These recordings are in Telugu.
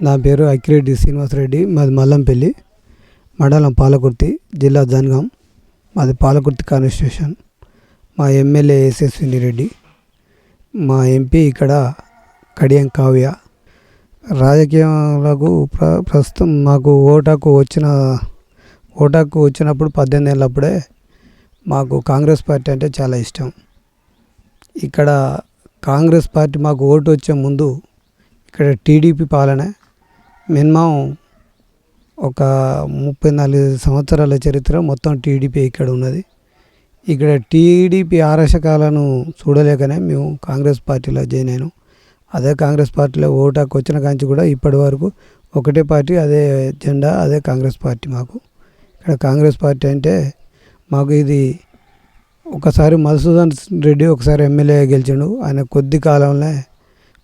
నా పేరు అక్కిరెడ్డి శ్రీనివాసరెడ్డి మాది మల్లంపల్లి మండలం పాలకుర్తి జిల్లా జనగాం. మాది పాలకుర్తి కాన్స్టిట్యూషన్ మా ఎమ్మెల్యే యశస్విని రెడ్డి మా ఎంపీ ఇక్కడ కడియం కావ్య. రాజకీయాలకు ప్ర ప్రస్తుతం మాకు ఓటాకు వచ్చిన ఓటాకు వచ్చినప్పుడు పద్దెనిమిది ఏళ్ళప్పుడే మాకు కాంగ్రెస్ పార్టీ అంటే చాలా ఇష్టం. ఇక్కడ కాంగ్రెస్ పార్టీ మాకు ఓటు వచ్చే ముందు ఇక్కడ టీడీపీ పాలనే మినిమం ఒక ముప్పై నాలుగు సంవత్సరాల చరిత్ర మొత్తం టీడీపీ ఇక్కడ ఉన్నది. ఇక్కడ టీడీపీ ఆరక్షకాలను చూడలేకనే మేము కాంగ్రెస్ పార్టీలో జాయిన్ అయినాం. అదే కాంగ్రెస్ పార్టీలో ఓటాకు వచ్చిన కాంచి కూడా ఇప్పటి వరకు ఒకటే పార్టీ అదే జెండా అదే కాంగ్రెస్ పార్టీ మాకు. ఇక్కడ కాంగ్రెస్ పార్టీ అంటే మాకు ఇది ఒకసారి మధుసూదన్ రెడ్డి ఒకసారి ఎమ్మెల్యే గెలిచిండు. ఆయన కొద్ది కాలంలో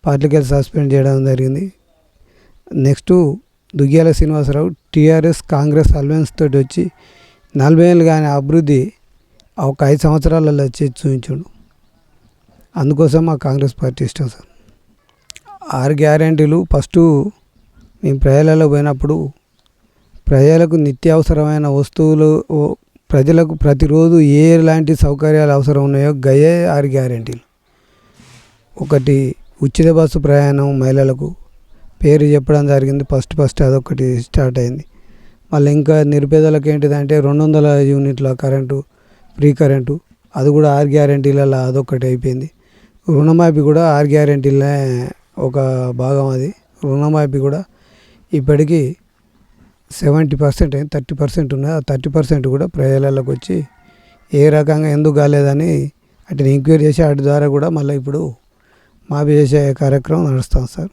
పార్టీకి వెళ్ళి సస్పెండ్ చేయడం జరిగింది. Next Duggyala Srinivasarao TRS Congress alliance తోటి వచ్చి నలభై ఏళ్ళు కానీ అభివృద్ధి ఒక ఐదు సంవత్సరాలలో చేసి చూపించాడు. అందుకోసం మా కాంగ్రెస్ పార్టీ ఇష్టం సార్. ఆరు గ్యారంటీలు ఫస్ట్ మేము ప్రజలలో పోయినప్పుడు ప్రజలకు నిత్యావసరమైన వస్తువులు ప్రజలకు ప్రతిరోజు ఏ లాంటి సౌకర్యాలు అవసరం ఉన్నాయో గయే ఆరు గ్యారంటీలు. ఒకటి ఉచిత బస్సు ప్రయాణం మహిళలకు పేరు చెప్పడం జరిగింది. ఫస్ట్ ఫస్ట్ అదొకటి స్టార్ట్ అయింది. మళ్ళీ ఇంకా నిరుపేదలకు ఏంటిదంటే రెండు వందల యూనిట్ల కరెంటు ఫ్రీ కరెంటు అది కూడా ఆరు గ్యారంటీలలో అదొకటి అయిపోయింది. రుణమాఫీ కూడా ఆరు గ్యారంటీలే ఒక భాగం అది. రుణమాఫీ కూడా ఇప్పటికీ సెవెంటీ పర్సెంట్ అయింది థర్టీ పర్సెంట్ ఉన్నది. ఆ థర్టీ పర్సెంట్ కూడా ప్రజలకు వచ్చి ఏ రకంగా ఎందుకు కాలేదని అటు ఎంక్వైరీ చేసి వాటి ద్వారా కూడా మళ్ళీ ఇప్పుడు మాఫీ చేసే కార్యక్రమం నడుస్తాం సార్.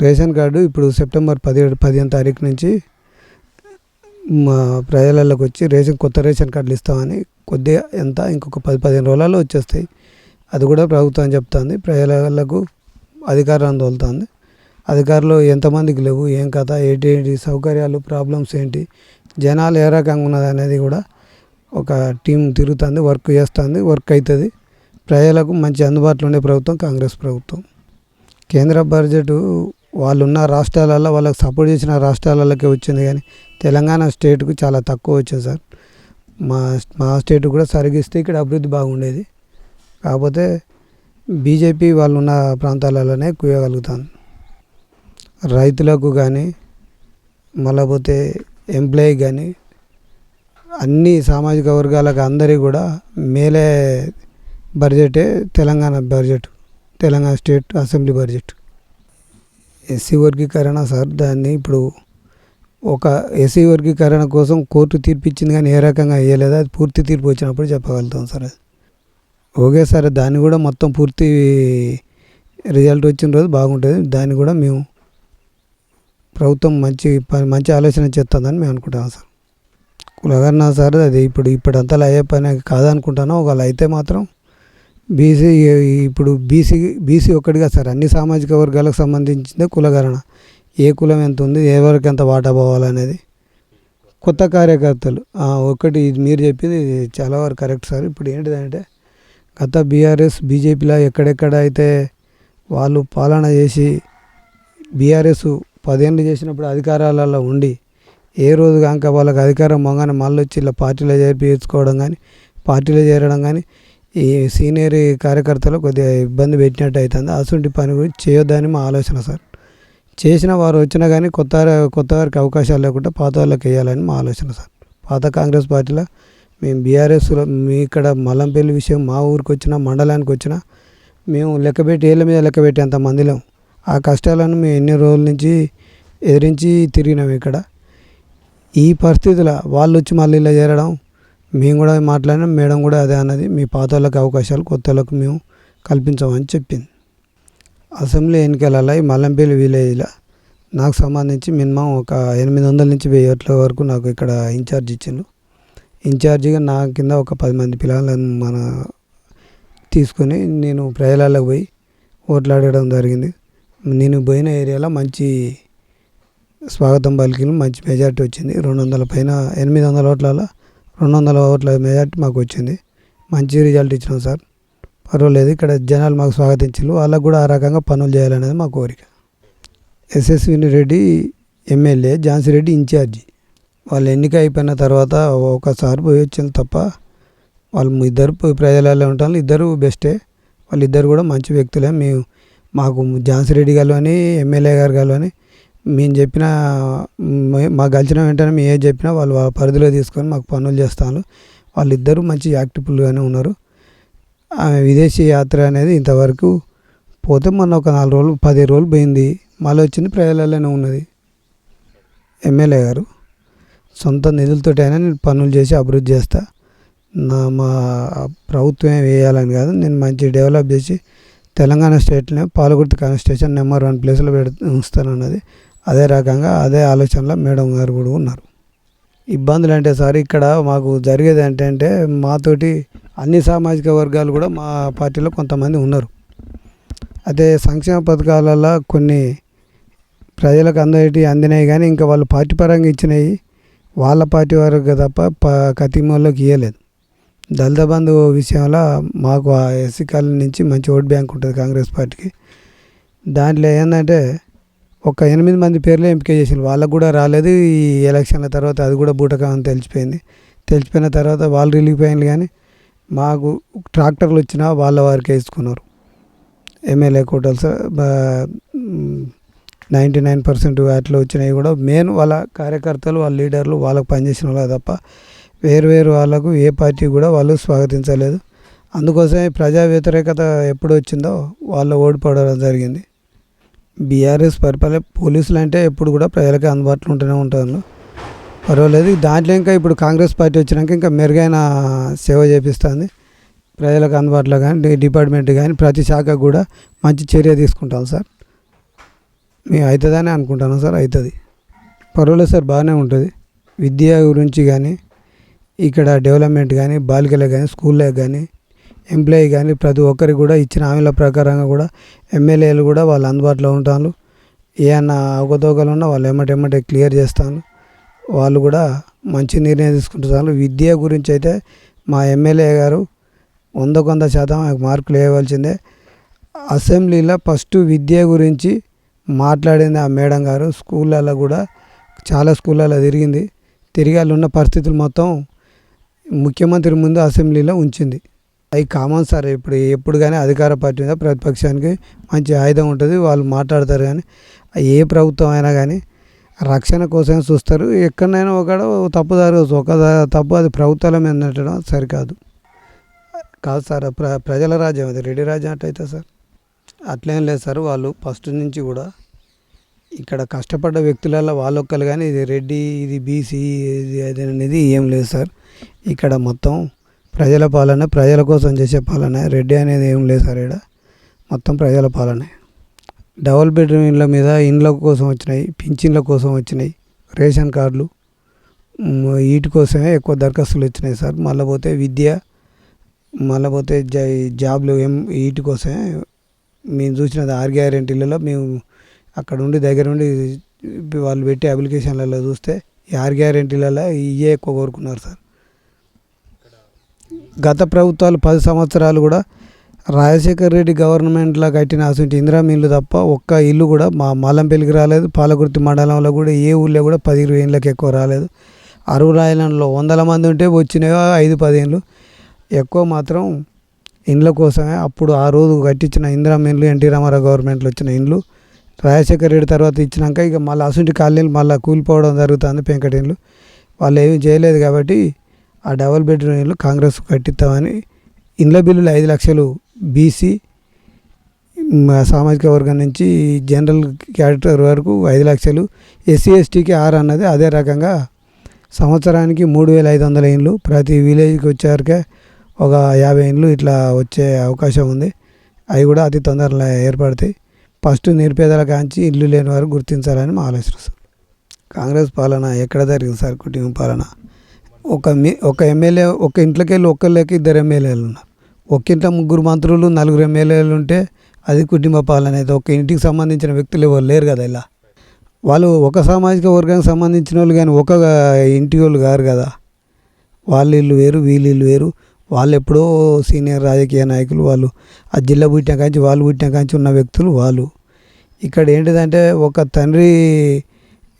రేషన్ కార్డు ఇప్పుడు సెప్టెంబర్ పదిహేడు పదిహేను తారీఖు నుంచి మా ప్రజలకు వచ్చి రేషన్ కొత్త రేషన్ కార్డులు ఇస్తామని కొద్దిగా ఎంత? ఇంకొక పది పదిహేను రోజులలో వచ్చేస్తాయి. అది కూడా ప్రభుత్వం చెప్తుంది. ప్రజలకు అధికారాన్ని తోలుతుంది అధికారులు ఎంతమందికి లేవు? ఏం కథ? ఏంటి ఏంటి? సౌకర్యాలు ప్రాబ్లమ్స్ ఏంటి? జనాలు ఏ రకంగా ఉన్నది అనేది కూడా ఒక టీం తిరుగుతుంది వర్క్ చేస్తుంది వర్క్ అవుతుంది. ప్రజలకు మంచి అందుబాటులో ఉండే ప్రభుత్వం కాంగ్రెస్ ప్రభుత్వం. కేంద్ర బడ్జెట్ వాళ్ళు ఉన్న రాష్ట్రాలలో వాళ్ళకి సపోర్ట్ చేసిన రాష్ట్రాలకే వచ్చింది కానీ తెలంగాణ స్టేట్కు చాలా తక్కువ వచ్చింది సార్. మా మా స్టేట్ కూడా సరిగిస్తే ఇక్కడ అభివృద్ధి బాగుండేది. కాకపోతే బీజేపీ వాళ్ళు ఉన్న ప్రాంతాలలోనే కుయగలుగుతాను రైతులకు కానీ మళ్ళీ పోతే ఎంప్లాయీ కానీ అన్ని సామాజిక వర్గాలకు అందరికీ కూడా మేలే బడ్జెటే Telangana budget Telangana state assembly budget SC వర్గీకరణ సార్ దాన్ని ఇప్పుడు ఒక ఎస్సీ వర్గీకరణ కోసం కోర్టు తీర్పు ఇచ్చింది కానీ ఏ రకంగా వేయలేదు అది పూర్తి తీర్పు వచ్చినప్పుడు చెప్పగలుగుతాం సార్ అది. ఓకే సార్ దాన్ని కూడా మొత్తం పూర్తి రిజల్ట్ వచ్చిన రోజు బాగుంటుంది. దాన్ని కూడా మేము ప్రభుత్వం మంచి పని మంచి ఆలోచన చేస్తుందని మేము అనుకుంటాం సార్. కులగన్నా సార్ అది ఇప్పుడు ఇప్పుడంతలా అయ్యే పని కాదనుకుంటాను. ఒకవేళ అయితే మాత్రం బీసీ ఇప్పుడు బీసీ బీసీ ఒక్కటిగా సార్ అన్ని సామాజిక వర్గాలకు సంబంధించిందే కులగణన. ఏ కులం ఎంత ఉంది ఎవరికి ఎంత వాటా పోవాలనేది. కొత్త కార్యకర్తలు. ఒకటి ఇది మీరు చెప్పింది చాలా వరకు కరెక్ట్ సార్. ఇప్పుడు ఏంటిదంటే గత బీఆర్ఎస్ బీజేపీలో ఎక్కడెక్కడ అయితే వాళ్ళు పాలన చేసి బీఆర్ఎస్ పదేళ్ళు చేసినప్పుడు అధికారాలలో ఉండి ఏ రోజు కాక వాళ్ళకి అధికారం మొంగానే మళ్ళీ వచ్చి ఇలా పార్టీలో చేర్పించుకోవడం కానీ పార్టీలో చేరడం కానీ ఈ సీనియర్ కార్యకర్తలు కొద్దిగా ఇబ్బంది పెట్టినట్టు అవుతుంది. అటువంటి పని గురించి చేయొద్దని మా ఆలోచన సార్. చేసిన వారు వచ్చినా కానీ కొత్త కొత్త వారికి అవకాశాలు లేకుండా పాత వాళ్ళకి వేయాలని మా ఆలోచన సార్. పాత కాంగ్రెస్ పార్టీలో మేము బీఆర్ఎస్లో మీ ఇక్కడ మల్లంపల్లి విషయం మా ఊరికి వచ్చినా మండలానికి వచ్చినా మేము లెక్కపెట్టి ఏళ్ళ మీద లెక్కపెట్టేంత మందిలో ఆ కష్టాలను మేము ఎన్ని రోజుల నుంచి ఎదిరించి తిరిగినాం ఇక్కడ. ఈ పరిస్థితుల వాళ్ళు వచ్చి మళ్ళీ ఇలా చేరడం మేము కూడా మాట్లాడినాం మేడం కూడా అదే అన్నది మీ పాత వాళ్ళకి అవకాశాలు కొత్త వాళ్ళకు మేము కల్పించమని చెప్పింది. అసెంబ్లీ ఎన్నికలలో ఈ మల్లంపల్లి విలేజ్లో నాకు సంబంధించి మినిమం ఒక ఎనిమిది వందల నుంచి వెయ్యి ఓట్ల వరకు నాకు ఇక్కడ ఇన్ఛార్జ్ ఇచ్చిండు ఇన్ఛార్జిగా నా కింద ఒక పది మంది పిల్లలను మన తీసుకొని నేను ప్రజలకు పోయి ఓట్లు అడగడం జరిగింది. నేను పోయిన ఏరియాలో మంచి స్వాగతం పలికిన మంచి మెజార్టీ వచ్చింది. రెండు వందల పైన ఎనిమిది వందల ఓట్లలో రెండు వందల ఓట్ల మెజార్టీ మాకు వచ్చింది. మంచి రిజల్ట్ ఇచ్చినాం సార్. పర్వాలేదు ఇక్కడ జనాలు మాకు స్వాగతించారు వాళ్ళకు కూడా ఆ రకంగా పనులు చేయాలనేది మా కోరిక. ఎస్ఎస్విని రెడ్డి ఎమ్మెల్యే ఝాన్సీ రెడ్డి ఇన్ఛార్జి. వాళ్ళు ఎన్నిక అయిపోయిన తర్వాత ఒకసారి పోయి వచ్చింది తప్ప వాళ్ళు ఇద్దరు పోయి ప్రజలలో ఉంటారు. ఇద్దరు బెస్టే. వాళ్ళిద్దరు కూడా మంచి వ్యక్తులే. మేము మాకు ఝాన్సీ రెడ్డి గారు అని ఎమ్మెల్యే గారు గారు అని మేము చెప్పిన మాకు కలిసిన వెంటనే మేము ఏది చెప్పినా వాళ్ళు వాళ్ళ పరిధిలో తీసుకొని మాకు పనులు చేస్తాను. వాళ్ళిద్దరూ మంచి యాక్టివ్గానే ఉన్నారు. ఆమె విదేశీ యాత్ర అనేది ఇంతవరకు పోతే మొన్న ఒక నాలుగు రోజులు పది రోజులు పోయింది. మళ్ళీ వచ్చింది ప్రజలలోనే ఉన్నది. ఎమ్మెల్యే గారు. సొంత నిధులతోటి అయినా నేను పనులు చేసి అభివృద్ధి చేస్తా. నా మా ప్రభుత్వమే వేయాలని కాదు. నేను మంచి డెవలప్ చేసి తెలంగాణ స్టేట్లోనే పాలగుర్తి కాన్స్టిట్యూషన్ నెంబర్ వన్ ప్లేస్లో పెడ ఉంచుతానన్నది. అదే రకంగా అదే ఆలోచనలో మేడం గారు కూడా ఉన్నారు. ఇబ్బందులు అంటే సార్ ఇక్కడ మాకు జరిగేది ఏంటంటే మాతోటి అన్ని సామాజిక వర్గాలు కూడా మా పార్టీలో కొంతమంది ఉన్నారు. అదే సంక్షేమ పథకాలలో కొన్ని ప్రజలకు అందటి అందినాయి కానీ ఇంకా వాళ్ళు పార్టీ పరంగా ఇచ్చినాయి వాళ్ళ పార్టీ వరకు తప్ప ప కతిమూలకి ఇవ్వలేదు దళిత బంధు విషయంలో మాకు ఆ ఎస్సీ కాలనీ నుంచి మంచి ఓట్ బ్యాంక్ ఉంటుంది కాంగ్రెస్ పార్టీకి. దాంట్లో ఏంటంటే ఒక ఎనిమిది మంది పేర్లు ఎంపిక చేసింది వాళ్ళకు కూడా రాలేదు ఈ ఎలక్షన్ల తర్వాత అది కూడా బూటకం అని తెలిసిపోయింది. తెలిసిపోయిన తర్వాత వాళ్ళు రిలీఫ్ అయింది కానీ మాకు ట్రాక్టర్లు వచ్చినా వాళ్ళ వారికి వేసుకున్నారు. ఎమ్మెల్యే కోటల్స్ నైంటీ నైన్ పర్సెంట్ వాటిలో వచ్చినాయి కూడా మెయిన్ వాళ్ళ కార్యకర్తలు వాళ్ళ లీడర్లు వాళ్ళకు పనిచేసిన వాళ్ళ తప్ప వేరు వేరు వాళ్ళకు ఏ పార్టీ కూడా వాళ్ళు స్వాగతించలేదు. అందుకోసమే ప్రజా వ్యతిరేకత ఎప్పుడు వచ్చిందో వాళ్ళు ఓడిపోవడం జరిగింది. బీఆర్ఎస్ పరిపాలన పోలీసులు అంటే ఎప్పుడు కూడా ప్రజలకి అందుబాటులో ఉంటూనే ఉంటారు. పర్వాలేదు దాంట్లో ఇంకా ఇప్పుడు కాంగ్రెస్ పార్టీ వచ్చినాక ఇంకా మెరుగైన సేవ చేపిస్తుంది. ప్రజలకు అందుబాటులో కానీ డిపార్ట్మెంట్ కానీ ప్రతి శాఖ కూడా మంచి చర్య తీసుకుంటాం సార్. మేము అవుతుందని అనుకుంటాను సార్ అవుతుంది పర్వాలేదు సార్ బాగానే ఉంటుంది. విద్య గురించి కానీ ఇక్కడ డెవలప్మెంట్ కానీ బాలికలకు కానీ స్కూళ్ళకి కానీ ఎంప్లాయీ కానీ ప్రతి ఒక్కరికి కూడా ఇచ్చిన హామీల ప్రకారంగా కూడా ఎమ్మెల్యేలు కూడా వాళ్ళు అందుబాటులో ఉంటాను ఏమన్నా అవకతవకలు ఉన్నా వాళ్ళు ఎమ్మటి ఎమ్మటే క్లియర్ చేస్తాను వాళ్ళు కూడా మంచి నిర్ణయం తీసుకుంటున్నారు విద్య గురించి అయితే మా ఎమ్మెల్యే గారు వంద కొంత శాతం మార్కులు వేయవలసిందే. అసెంబ్లీలో ఫస్ట్ విద్య గురించి మాట్లాడింది ఆ మేడం గారు. స్కూళ్ళల్లో కూడా చాలా స్కూళ్ళల్లో తిరిగింది. తిరిగి ఉన్న పరిస్థితులు మొత్తం ముఖ్యమంత్రి ముందు అసెంబ్లీలో ఉంచింది. అవి కామన్ సార్. ఇప్పుడు ఎప్పుడు కానీ అధికార పార్టీ మీద ప్రతిపక్షానికి మంచి ఆయుధం ఉంటుంది. వాళ్ళు మాట్లాడతారు కానీ ఏ ప్రభుత్వం అయినా కానీ రక్షణ కోసం చూస్తారు. ఎక్కడైనా ఒక తప్పుదారు ఒక తప్పు అది ప్రభుత్వాల మీద నట్టడం సరికాదు. కాదు సార్ ప్ర ప్రజల రాజ్యం అది. రెడ్డి రాజ్యం అట్టయితే సార్. అట్లేం లేదు సార్. వాళ్ళు ఫస్ట్ నుంచి కూడా ఇక్కడ కష్టపడ్డ వ్యక్తులలో వాళ్ళొక్కరు కానీ ఇది రెడ్డి ఇది బీసీ ఇది అది అనేది ఏం లేదు సార్. ఇక్కడ మొత్తం ప్రజల పాలన ప్రజల కోసం చేసే పాలన రెడ్డి అనేది ఏం లేదు సార్ ఇక్కడ మొత్తం ప్రజల పాలనే. డబుల్ బెడ్రూమ్ ఇళ్ళ మీద ఇండ్ల కోసం వచ్చినాయి పింఛన్ల కోసం వచ్చినాయి రేషన్ కార్డులు వీటి కోసమే ఎక్కువ దరఖాస్తులు వచ్చినాయి సార్. మళ్ళీ పోతే విద్య మళ్ళీ పోతే జాబ్లు ఏం వీటి కోసమే మేము చూసినది ఆర్ గ్యారెంటీలలో మేము అక్కడ ఉండి దగ్గర ఉండి వాళ్ళు పెట్టి అప్లికేషన్లలో చూస్తే ఈ ఆర్ గ్యారెంటీలలో ఇవే ఎక్కువ కోరుకున్నారు సార్. గత ప్రభుత్వాలు పది సంవత్సరాలు కూడా రాజశేఖర రెడ్డి గవర్నమెంట్లో కట్టిన అసలు ఇందిరా మిల్లు తప్ప ఒక్క ఇల్లు కూడా మా మాలంపల్లికి రాలేదు. పాలకుర్తి మండలంలో కూడా ఏ ఊళ్ళో కూడా పది ఇరవై ఏళ్ళకి ఎక్కువ రాలేదు. అరువు రాయలంలో వందల మంది ఉంటే వచ్చినాయో ఐదు పదిహేనులు ఎక్కువ మాత్రం ఇండ్ల కోసమే. అప్పుడు ఆ రోజు కట్టించిన ఇందిరా మిల్లు ఎన్టీ రామారావు గవర్నమెంట్లో వచ్చిన ఇండ్లు. రాజశేఖర రెడ్డి తర్వాత ఇచ్చినాక ఇక మళ్ళీ అసుంటి కాలనీలు మళ్ళీ కూలిపోవడం జరుగుతుంది పెంకటి వాళ్ళు ఏమీ చేయలేదు కాబట్టి ఆ డబల్ బెడ్రూమ్ ఇల్లు కాంగ్రెస్ కట్టిస్తామని ఇండ్ల బిల్లులు ఐదు లక్షలు బీసీ సామాజిక వర్గం నుంచి జనరల్ క్యాడర్ వరకు ఐదు లక్షలు ఎస్సీ ఎస్టీకి ఆరు అన్నది అదే రకంగా సంవత్సరానికి మూడు వేల ఐదు వందల ఇండ్లు ప్రతి విలేజ్కి వచ్చేవరకే ఒక యాభై ఇండ్లు ఇట్లా వచ్చే అవకాశం ఉంది. అవి కూడా అతి తొందరలో ఏర్పడతాయి. ఫస్ట్ నిరుపేదల కాంచి ఇల్లు లేని వారు గుర్తించాలని మా ఆలోచన సార్. కాంగ్రెస్ పాలన ఎక్కడ జరిగింది సార్ కుటుంబ పాలన? ఒక ఒక ఎమ్మెల్యే ఒక ఇంట్లోకి వెళ్ళి ఒక్కళ్ళకి ఇద్దరు ఎమ్మెల్యేలు ఉన్నారు. ఒక ఇంట్లో ముగ్గురు మంత్రులు నలుగురు ఎమ్మెల్యేలు ఉంటే అది కుటుంబ పాలన అయితే ఒక ఇంటికి సంబంధించిన వ్యక్తులు ఎవరు లేరు కదా ఇలా. వాళ్ళు ఒక సామాజిక వర్గానికి సంబంధించిన వాళ్ళు కానీ ఒక ఇంటి వాళ్ళు కారు కదా. వాళ్ళ ఇల్లు వేరు వీళ్ళు ఇల్లు వేరు. వాళ్ళు ఎప్పుడో సీనియర్ రాజకీయ నాయకులు వాళ్ళు. ఆ జిల్లా పుట్టిన కాంచి వాళ్ళు పుట్టిన కాంచి ఉన్న వ్యక్తులు వాళ్ళు. ఇక్కడ ఏంటిదంటే ఒక తండ్రి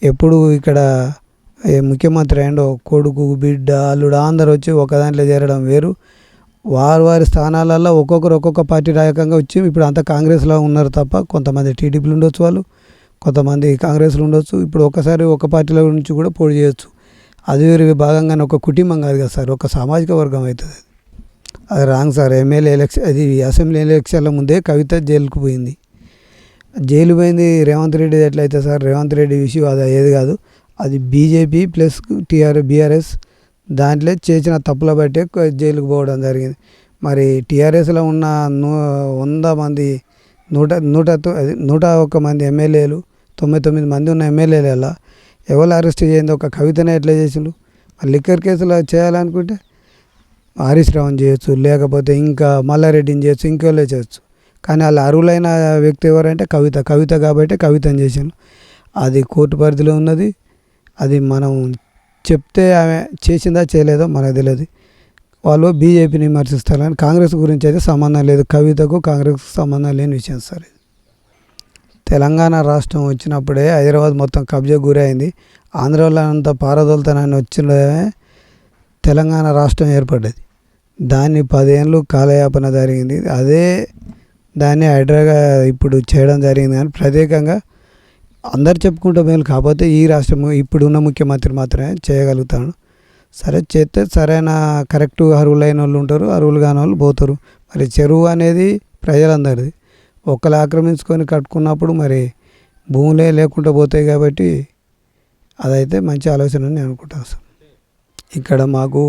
ఎప్పుడు ఇక్కడ ముఖ్యమంత్రి అయిండో కొడుకు బిడ్డ అల్లుడు అందరు వచ్చి ఒక దాంట్లో చేరడం వేరు. వారి వారి స్థానాలలో ఒక్కొక్కరు ఒక్కొక్క పార్టీ రాయకంగా వచ్చి ఇప్పుడు అంతా కాంగ్రెస్లో ఉన్నారు తప్ప కొంతమంది టీడీపీలు ఉండొచ్చు వాళ్ళు కొంతమంది కాంగ్రెస్లో ఉండొచ్చు. ఇప్పుడు ఒకసారి ఒక పార్టీలో నుంచి కూడా పోటీ చేయొచ్చు. అది వేరు భాగంగానే ఒక కుటుంబం కాదు కదా సార్ ఒక సామాజిక వర్గం అవుతుంది. అది రాంగ్ సార్ ఎమ్మెల్యే ఎలక్షన్ అది అసెంబ్లీ ఎలక్షన్ల ముందే కవిత జైలుకు పోయింది. జైలు పోయింది రేవంత్ రెడ్డి ఎట్లయితే సార్ రేవంత్ రెడ్డి విషయం అది ఏది కాదు. అది బీజేపీ ప్లస్ టీఆర్ బీఆర్ఎస్ దాంట్లో చేసిన తప్పుల బట్టే కొ- జైలుకు పోవడం జరిగింది. మరి టీఆర్ఎస్లో ఉన్న నూ వంద మంది నూట నూట అది నూట ఒక్క మంది ఎమ్మెల్యేలు తొంభై తొమ్మిది మంది ఉన్న ఎమ్మెల్యేల ఎవరు అరెస్ట్ చేయింది? ఒక కవితనే ఎట్లా చేసిండు? లిక్కర్ కేసులో చేయాలనుకుంటే హరీష్ రావుని చేయొచ్చు లేకపోతే ఇంకా మల్లారెడ్డిని చేయొచ్చు ఇంకోళ్ళే చేయొచ్చు. కానీ వాళ్ళ అరువులైన వ్యక్తి ఎవరంటే కవిత. కవిత కాబట్టి కవితను చేశాను అది కోర్టు పరిధిలో ఉన్నది. అది మనం చెప్తే ఆమె చేసిందా చేయలేదో మనకు తెలియదు. వాళ్ళు బీజేపీని విమర్శిస్తారు కానీ కాంగ్రెస్ గురించి అయితే సంబంధం లేదు. కవితకు కాంగ్రెస్కు సంబంధం లేని విషయం సార్ ఇది. తెలంగాణ రాష్ట్రం వచ్చినప్పుడే హైదరాబాద్ మొత్తం కబ్జా గురైంది. ఆంధ్రలో అంత పారదోలుతానని వచ్చిన తెలంగాణ రాష్ట్రం ఏర్పడ్డది. దాన్ని పదేళ్ళు కాలయాపన జరిగింది. అదే దాన్ని హైడ్రాగా ఇప్పుడు చేయడం జరిగింది. కానీ ప్రత్యేకంగా అందరు చెప్పుకుంటే మేలు కాకపోతే ఈ రాష్ట్రం ఇప్పుడున్న ముఖ్యమంత్రి మాత్రమే చేయగలుగుతాడు. సరే చేస్తే సరైన కరెక్ట్ అరువులైన వాళ్ళు ఉంటారు అరువులు కాని వాళ్ళు పోతారు. మరి చెరువు అనేది ప్రజలందరిది. ఒకళ్ళు ఆక్రమించుకొని కట్టుకున్నప్పుడు మరి భూములే లేకుండా పోతాయి కాబట్టి అదైతే మంచి ఆలోచన అని నేను అనుకుంటాను సార్ ఇక్కడ మాకు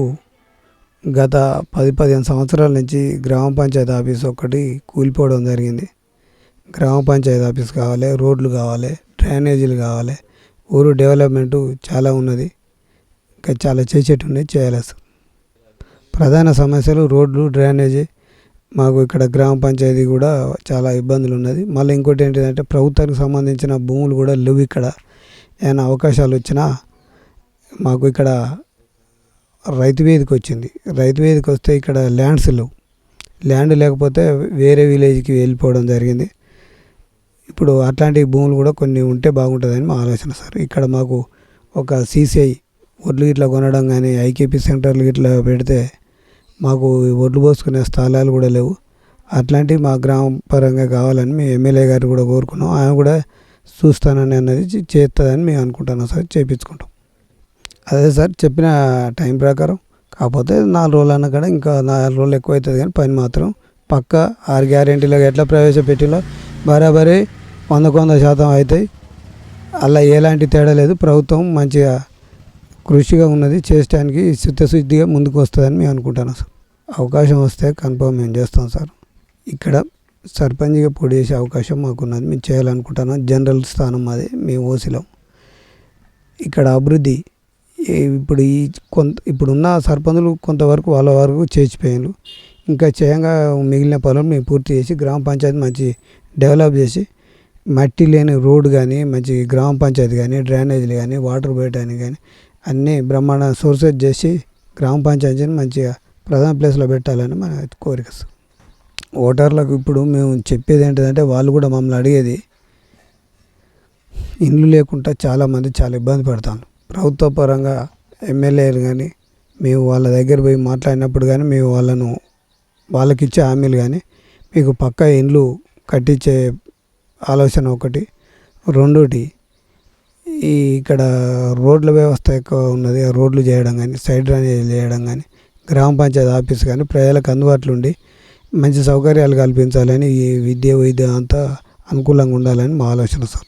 గత పది పదిహేను సంవత్సరాల నుంచి గ్రామ పంచాయతీ ఆఫీస్ ఒకటి కూలిపోవడం జరిగింది. గ్రామ పంచాయతీ ఆఫీస్ కావాలి రోడ్లు కావాలి డ్రైనేజీలు కావాలి. ఊరు డెవలప్మెంటు చాలా ఉన్నది. ఇంకా చాలా చేసేటి ఉన్నాయి. చేయాలి అసలు. ప్రధాన సమస్యలు రోడ్లు డ్రైనేజీ. మాకు ఇక్కడ గ్రామ పంచాయతీ కూడా చాలా ఇబ్బందులు ఉన్నది. మళ్ళీ ఇంకోటి ఏంటిదంటే ప్రభుత్వానికి సంబంధించిన భూములు కూడా లేవు ఇక్కడ. ఏమైనా అవకాశాలు వచ్చినా మాకు ఇక్కడ రైతు వేదిక వచ్చింది. రైతు వేదిక వస్తే ఇక్కడ ల్యాండ్స్ లేవు. ల్యాండ్ లేకపోతే వేరే విలేజ్కి వెళ్ళిపోవడం జరిగింది. ఇప్పుడు అట్లాంటి భూములు కూడా కొన్ని ఉంటే బాగుంటుందని మా ఆలోచన సార్. ఇక్కడ మాకు ఒక సీసీఐ వడ్లు ఇట్లా కొనడం కానీ ఐకేపీ సెంటర్లు ఇట్లా పెడితే మాకు ఈ వడ్లు పోసుకునే స్థలాలు కూడా లేవు. అట్లాంటివి మా గ్రామ పరంగా కావాలని మేము ఎమ్మెల్యే గారు కూడా కోరుకున్నాం. ఆమె కూడా చూస్తానని అన్నది చేస్తుందని మేము అనుకుంటున్నాం సార్ చేయించుకుంటాం అదే సార్ చెప్పిన టైం ప్రకారం కాకపోతే నాలుగు రోజులు అన్న కూడా ఇంకా నాలుగు రోజులు ఎక్కువ అవుతుంది కానీ పని మాత్రం పక్క ఆరు గ్యారెంటీలో ఎట్లా ప్రవేశపెట్టిలో బరాబరి వందకు వంద శాతం అవుతాయి. అలా ఎలాంటి తేడా లేదు. ప్రభుత్వం మంచిగా కృషిగా ఉన్నది. చేయడానికి చిత్తశుద్ధిగా ముందుకు వస్తుందని మేము అనుకుంటున్నాం సార్. అవకాశం వస్తే కన్ఫర్మ్ మేము చేస్తాం సార్. ఇక్కడ సర్పంచ్గా పోటీ చేసే అవకాశం మాకున్నది. మేము చేయాలనుకుంటున్నాం. జనరల్ స్థానం అదే మేము ఓసిలో. ఇక్కడ అభివృద్ధి ఇప్పుడు ఈ కొంత ఇప్పుడున్న సర్పంచులు కొంతవరకు వాళ్ళ వరకు చేసిపోయారు ఇంకా చేయంగా మిగిలిన పనులు మేము పూర్తి చేసి గ్రామ పంచాయతీ మంచి డెవలప్ చేసి మట్టి లేని రోడ్ కానీ మంచి గ్రామ పంచాయతీ కానీ డ్రైనేజీలు కానీ వాటర్ పెట్టడానికి కానీ అన్నీ బ్రహ్మాండ సోర్సెస్ చేసి గ్రామ పంచాయతీని మంచిగా ప్రధాన ప్లేస్లో పెట్టాలని మన కోరిక. ఓటర్లకు ఇప్పుడు మేము చెప్పేది ఏంటంటే వాళ్ళు కూడా మమ్మల్ని అడిగేది ఇండ్లు లేకుండా చాలామంది చాలా ఇబ్బంది పడతాను ప్రభుత్వ పరంగా ఎమ్మెల్యేలు కానీ మేము వాళ్ళ దగ్గర పోయి మాట్లాడినప్పుడు కానీ మేము వాళ్ళను వాళ్ళకి ఇచ్చే హామీలు కానీ మీకు పక్క ఇండ్లు కట్టించే ఆలోచన ఒకటి. రెండోటి ఈ ఇక్కడ రోడ్ల వ్యవస్థ ఎక్కువ ఉన్నది. రోడ్లు చేయడం కానీ సైడ్ డ్రైనేజ్ చేయడం కానీ గ్రామ పంచాయతీ ఆఫీస్ కానీ ప్రజలకు అందుబాటులో ఉండి మంచి సౌకర్యాలు కల్పించాలని ఈ విద్య వైద్యం అంతా అనుకూలంగా ఉండాలని మా ఆలోచన సార్.